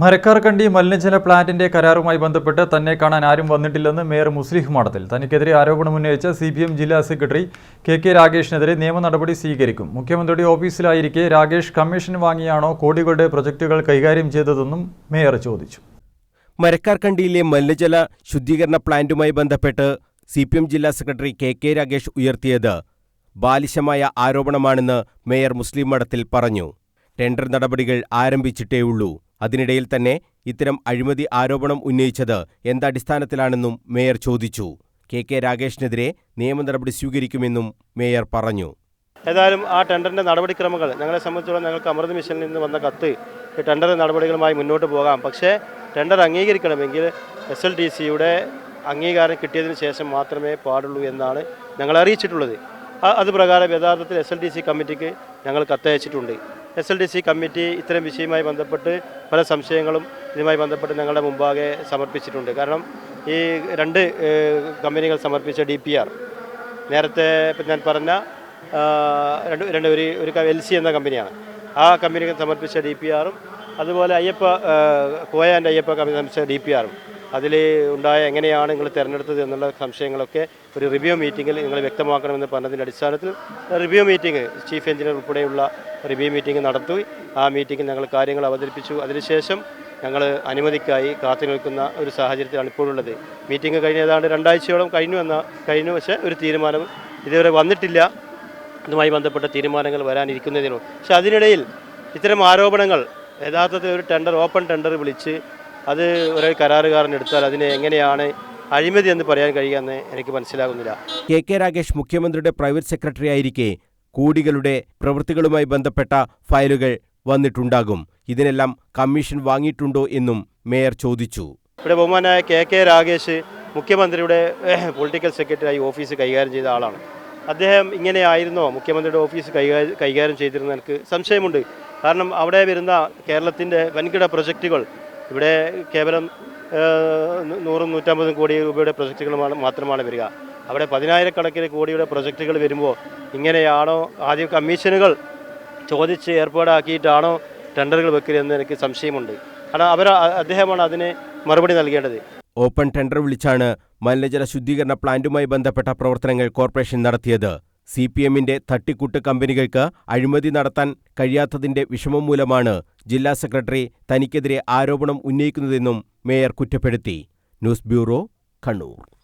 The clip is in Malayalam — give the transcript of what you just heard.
മരക്കാർക്കണ്ടി മലിനജല പ്ലാന്റിന്റെ കരാറുമായി ബന്ധപ്പെട്ട് തന്നെ കാണാൻ ആരും വന്നിട്ടില്ലെന്ന് മേയർ മുസ്ലിഹ് മഠത്തിൽ. തനിക്കെതിരെ ആരോപണം ഉന്നയിച്ച സി പി എം ജില്ലാ സെക്രട്ടറി കെ കെ രാഗേഷിനെതിരെ നിയമ നടപടി സ്വീകരിക്കും. മുഖ്യമന്ത്രിയുടെ ഓഫീസിലായിരിക്കെ രാഗേഷ് കമ്മീഷൻ വാങ്ങിയാണോ കോടികളുടെ പ്രൊജക്ടുകൾ കൈകാര്യം ചെയ്തതെന്നും മേയർ ചോദിച്ചു. മരക്കാർക്കണ്ടിയിലെ മലിനജല ശുദ്ധീകരണ പ്ലാന്റുമായി ബന്ധപ്പെട്ട് സി പി എം ജില്ലാ സെക്രട്ടറി കെ കെ രാഗേഷ് ഉയർത്തിയത് ബാലിശമായ ആരോപണമാണെന്ന് മേയർ മുസ്ലിം മഠത്തിൽ പറഞ്ഞു. ടെൻഡർ നടപടികൾ ആരംഭിച്ചിട്ടേയുള്ളൂ. അതിനിടയിൽ തന്നെ ഇത്തരം അഴിമതി ആരോപണം ഉന്നയിച്ചത് എന്തടിസ്ഥാനത്തിലാണെന്നും മേയർ ചോദിച്ചു. കെ കെ രാഗേഷിനെതിരെ നിയമ നടപടി സ്വീകരിക്കുമെന്നും മേയർ പറഞ്ഞു. ഏതായാലും ആ ടെൻഡറിന്റെ നടപടിക്രമങ്ങൾ ഞങ്ങളെ സംബന്ധിച്ചോളം ഞങ്ങൾക്ക് അമൃത് മിഷനിൽ നിന്ന് വന്ന കത്ത് ടെൻഡർ നടപടികളുമായി മുന്നോട്ട് പോകാം. പക്ഷേ ടെൻഡർ അംഗീകരിക്കണമെങ്കിൽ എസ് എൽ ഡി സിയുടെ അംഗീകാരം കിട്ടിയതിന് ശേഷം മാത്രമേ പാടുള്ളൂ എന്നാണ് ഞങ്ങൾ അറിയിച്ചിട്ടുള്ളത്. അത് പ്രകാരം യഥാർത്ഥത്തിൽ എസ് എൽ ഡി സി കമ്മിറ്റിക്ക് ഞങ്ങൾ കത്തയച്ചിട്ടുണ്ട്. S L D C committee ഇത്തരം വിഷയവുമായി ബന്ധപ്പെട്ട് പല സംശയങ്ങളും ഇതുമായി ബന്ധപ്പെട്ട് ഞങ്ങളുടെ മുമ്പാകെ സമർപ്പിച്ചിട്ടുണ്ട്. കാരണം ഈ രണ്ട് കമ്പനികൾ സമർപ്പിച്ച ഡി പി ആർ നേരത്തെ ഞാൻ പറഞ്ഞ രണ്ട് രണ്ട് ഒരു ഒരു എൽ സി എന്ന കമ്പനിയാണ്. ആ കമ്പനിക്ക് സമർപ്പിച്ച ഡി പി ആറും അതുപോലെ അയ്യപ്പ കോയ ആൻഡ് അയ്യപ്പ കമ്പനി സമർപ്പിച്ച ഡി പി ആറും അതിൽ ഉണ്ടായ എങ്ങനെയാണ് നിങ്ങൾ തിരഞ്ഞെടുത്തത് എന്നുള്ള സംശയങ്ങളൊക്കെ ഒരു റിവ്യൂ മീറ്റിങ്ങിൽ നിങ്ങൾ വ്യക്തമാക്കണമെന്ന് പറഞ്ഞതിന്റെ അടിസ്ഥാനത്തിൽ റിവ്യൂ മീറ്റിംഗ് ചീഫ് എഞ്ചിനീയർ ഉൾപ്പെടെയുള്ള റിവ്യൂ മീറ്റിംഗ് നടത്തി. ആ മീറ്റിംഗിൽ ഞങ്ങൾ കാര്യങ്ങൾ അവതരിപ്പിച്ചു. അതിനുശേഷം ഞങ്ങൾ അനുമതിക്കായി കാത്തു നിൽക്കുന്ന ഒരു സാഹചര്യത്തിലാണ് ഇപ്പോഴുള്ളത് മീറ്റിംഗ് കഴിഞ്ഞ ഏതാണ്ട് രണ്ടാഴ്ചയോളം കഴിഞ്ഞു എന്ന കഴിഞ്ഞു. പക്ഷേ ഒരു തീരുമാനം ഇതുവരെ വന്നിട്ടില്ല. ഇതുമായി ബന്ധപ്പെട്ട തീരുമാനങ്ങൾ വരാനിരിക്കുന്നതിനും. പക്ഷെ അതിനിടയിൽ ഇത്തരം ആരോപണങ്ങൾ യഥാർത്ഥത്തിൽ ഒരു ടെൻഡർ ഓപ്പൺ ടെൻഡർ വിളിച്ച് അത് ഒരു കരാറുകാരൻ എടുത്താൽ അതിനെ എങ്ങനെയാണ് അഴിമതി എന്ന് പറയാൻ കഴിയുമെന്ന് എനിക്ക് മനസ്സിലാകുന്നില്ല. കെ കെ രാഗേഷ് മുഖ്യമന്ത്രിയുടെ പ്രൈവറ്റ് സെക്രട്ടറി ആയിരിക്കെ കൂടികളുടെ പ്രവൃത്തികളുമായി ബന്ധപ്പെട്ട ഫയലുകൾ വന്നിട്ടുണ്ടാകും. ഇതിനെല്ലാം കമ്മീഷൻ വാങ്ങിയിട്ടുണ്ടോ എന്നും മേയർ ചോദിച്ചു. ഇവിടെ ബഹുമാനായ കെ കെ രാഗേഷ് മുഖ്യമന്ത്രിയുടെ പൊളിറ്റിക്കൽ സെക്രട്ടറിയായി ഓഫീസ് കൈകാര്യം ചെയ്ത ആളാണ്. അദ്ദേഹം ഇങ്ങനെയായിരുന്നോ മുഖ്യമന്ത്രിയുടെ ഓഫീസ് കൈകാര്യം കൈകാര്യം ചെയ്തിരുന്ന എനിക്ക് സംശയമുണ്ട്. കാരണം അവിടെ വരുന്ന കേരളത്തിന്റെ വൻകിട പ്രൊജക്റ്റുകൾ ഇവിടെ കേവലം നൂറും നൂറ്റമ്പതും കോടി രൂപയുടെ പ്രൊജക്റ്റുകൾ മാത്രമാണ് വരിക. അവിടെ പതിനായിരക്കണക്കിന് കോടിയുടെ പ്രൊജക്റ്റുകൾ വരുമ്പോൾ ഇങ്ങനെയാണോ ആദ്യം കമ്മീഷനുകൾ ചോദിച്ച് ഏർപ്പാടാക്കിയിട്ടാണോ ടെൻഡറുകൾ വെക്കരുതെന്ന് എനിക്ക് സംശയമുണ്ട്. കാരണം അവർ അദ്ദേഹമാണ് അതിന് മറുപടി നൽകേണ്ടത്. ഓപ്പൺ ടെൻഡർ വിളിച്ചാണ് മലിനജല ശുദ്ധീകരണ പ്ലാന്റുമായി ബന്ധപ്പെട്ട പ്രവർത്തനങ്ങൾ കോർപ്പറേഷൻ നടത്തിയത്. സി പി എമ്മിന്റെ തട്ടിക്കൂട്ട് കമ്പനികൾക്ക് അഴിമതി നടത്താൻ കഴിയാത്തതിന്റെ വിഷമം മൂലമാണ് ജില്ലാ സെക്രട്ടറി തനിക്കെതിരെ ആരോപണം ഉന്നയിക്കുന്നതെന്നും മേയർ കുറ്റപ്പെടുത്തി. News bureau Kannur.